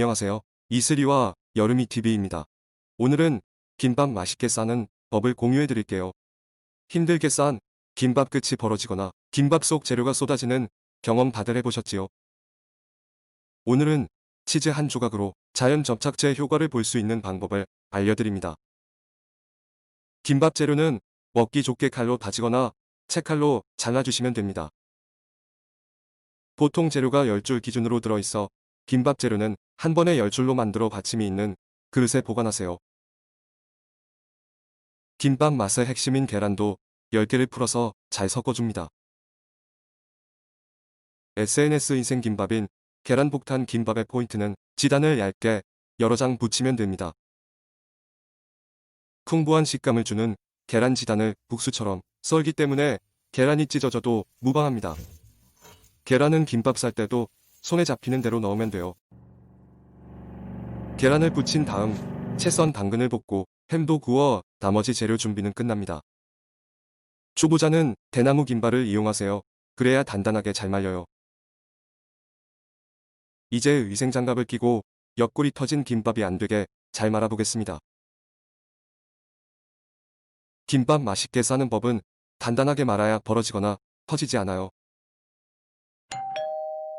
안녕하세요. 이슬이와 여름이 TV입니다. 오늘은 김밥 맛있게 싸는 법을 공유해 드릴게요. 힘들게 싼 김밥 끝이 벌어지거나 김밥 속 재료가 쏟아지는 경험 다들 해보셨지요? 오늘은 치즈 한 조각으로 자연 접착제 효과를 볼 수 있는 방법을 알려드립니다. 김밥 재료는 먹기 좋게 칼로 다지거나 채칼로 잘라주시면 됩니다. 보통 재료가 10줄 기준으로 들어있어 김밥 재료는 한 번에 10줄로 만들어 받침이 있는 그릇에 보관하세요. 김밥 맛의 핵심인 계란도 10개를 풀어서 잘 섞어줍니다. SNS 인생 김밥인 계란 폭탄 김밥의 포인트는 지단을 얇게 여러 장 붙이면 됩니다. 풍부한 식감을 주는 계란 지단을 국수처럼 썰기 때문에 계란이 찢어져도 무방합니다. 계란은 김밥 쌀 때도 손에 잡히는 대로 넣으면 돼요. 계란을 붙인 다음 채 썬 당근을 볶고 햄도 구워 나머지 재료 준비는 끝납니다. 초보자는 대나무 김발을 이용하세요. 그래야 단단하게 잘 말려요. 이제 위생장갑을 끼고 옆구리 터진 김밥이 안 되게 잘 말아보겠습니다. 김밥 맛있게 싸는 법은 단단하게 말아야 벌어지거나 터지지 않아요.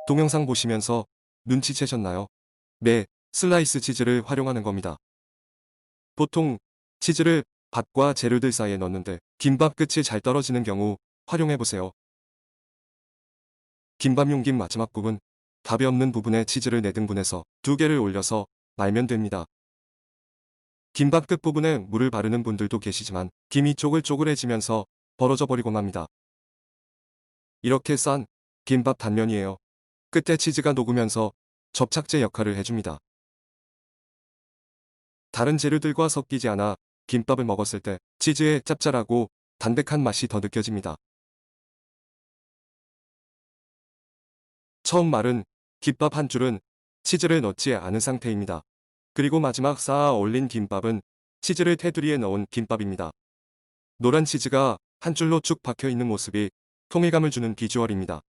동영상 보시면서 눈치채셨나요? 네, 슬라이스 치즈를 활용하는 겁니다. 보통 치즈를 밥과 재료들 사이에 넣는데 김밥 끝이 잘 떨어지는 경우 활용해보세요. 김밥 용김 마지막 부분, 밥이 없는 부분에 치즈를 4등분해서 두 개를 올려서 말면 됩니다. 김밥 끝부분에 물을 바르는 분들도 계시지만 김이 쪼글쪼글해지면서 벌어져 버리곤 합니다. 이렇게 싼 김밥 단면이에요. 끝에 치즈가 녹으면서 접착제 역할을 해줍니다. 다른 재료들과 섞이지 않아 김밥을 먹었을 때 치즈의 짭짤하고 담백한 맛이 더 느껴집니다. 처음 말은 김밥 한 줄은 치즈를 넣지 않은 상태입니다. 그리고 마지막 쌓아 올린 김밥은 치즈를 테두리에 넣은 김밥입니다. 노란 치즈가 한 줄로 쭉 박혀 있는 모습이 통일감을 주는 비주얼입니다.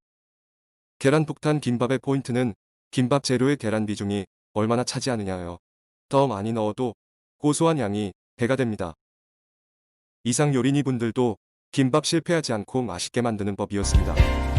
계란 폭탄 김밥의 포인트는 김밥 재료의 계란 비중이 얼마나 차지하느냐예요. 더 많이 넣어도 고소한 양이 배가 됩니다. 이상 요리니 분들도 김밥 실패하지 않고 맛있게 만드는 법이었습니다.